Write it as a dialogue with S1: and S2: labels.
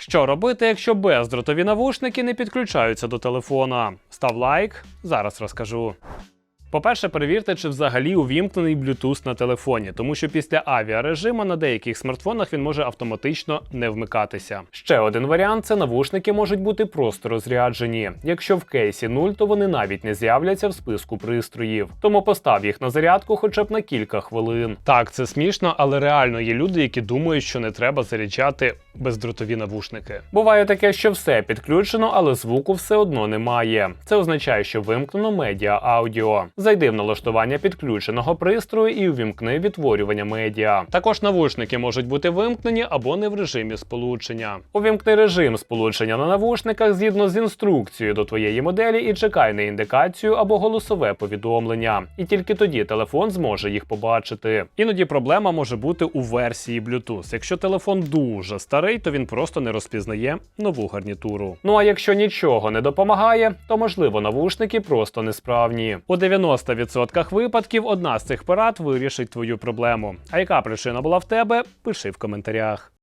S1: Що робити, якщо бездротові навушники не підключаються до телефона? Став лайк, зараз розкажу. По-перше, перевірте, чи взагалі увімкнений Bluetooth на телефоні, тому що після авіарежиму на деяких смартфонах він може автоматично не вмикатися. Ще один варіант це навушники можуть бути просто розряджені. Якщо в кейсі 0, то вони навіть не з'являться в списку пристроїв. Тому постав їх на зарядку хоча б на кілька хвилин. Так, це смішно, але реально є люди, які думають, що не треба заряджати бездротові навушники. Буває таке, що все підключено, але звуку все одно немає. Це означає, що вимкнено медіа аудіо. Зайди в налаштування підключеного пристрою і увімкни відтворювання медіа. Також навушники можуть бути вимкнені або не в режимі сполучення. Увімкни режим сполучення на навушниках згідно з інструкцією до твоєї моделі і чекай на індикацію або голосове повідомлення. І тільки тоді телефон зможе їх побачити. Іноді проблема може бути у версії Bluetooth. Якщо телефон дуже старий, то він просто не розпізнає нову гарнітуру. Ну а якщо нічого не допомагає, то можливо навушники просто несправні. У 90% випадків одна з цих порад вирішить твою проблему. А яка причина була в тебе? Пиши в коментарях.